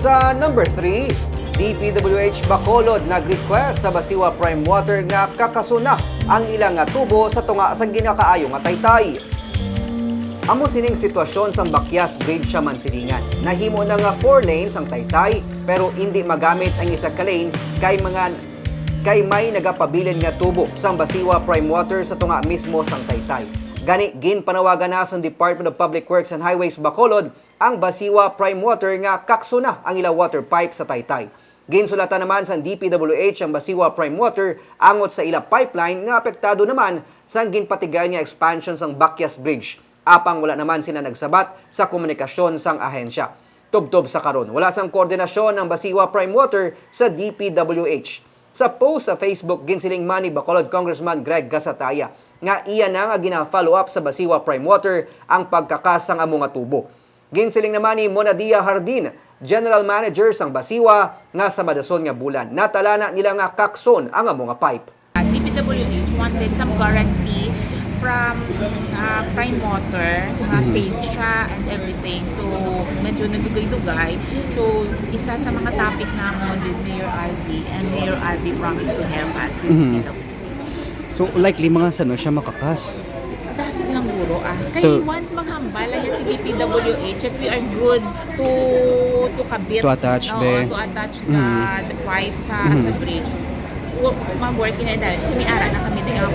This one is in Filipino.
Sa number 3, DPWH Bacolod nag-request sa Basiwa Prime Water nga kakasuna ang ilang tubo sa tunga sa ginakaayo nga taytay. Amo sining sitwasyon sa Bakyas Bridge sa Mansilingan. Nahimo na nga 4 lanes ang taytay pero hindi magamit ang isa ka lane kay mga kay may nagapabilin nga tubo sa Basiwa Prime Water sa tunga mismo sang taytay. Gani ginpanawagan na sa Department of Public Works and Highways Bacolod ang Basiwa Prime Water nga kaksuna ang ila water pipe sa taytay. Ginsulatan naman sa DPWH ang Basiwa Prime Water angot sa ila pipeline nga apektado naman sa ginpatigay nga expansion sang Bakyas Bridge. Apang wala naman sila nagsabat sa komunikasyon sang ahensya. Tubtob sa karon, wala sang koordinasyon ng Basiwa Prime Water sa DPWH. Sa post sa Facebook, ginsiling man Bacolod Congressman Greg Gasataya nga iya na nga gina-follow up sa Basiwa Prime Water ang pagkakasang amo nga tubo. Ginsiling naman ni Monadia Hardin, General Manager sang Basiwa nga sa Madason nga bulan. Natala na nila nga kakson ang amo nga pipe. Uh, DPWH wanted some guarantee from uh, Prime Water na safe siya and everything. So, medyo nagdugay-dugay. So, isa sa mga topic namin with Mayor Alvi and Alvi promised to help us with Mhm. DPWH. So likely mga sa no siya makakas. Dahil lang guro ah. Kaya To- once maghambal yan si DPWH that we are good to to kabit To attach, Oo, be. to attach the, Mhm. the pipe sa sa Mhm. bridge. Mag-work na dahil kumiara na kami ng mga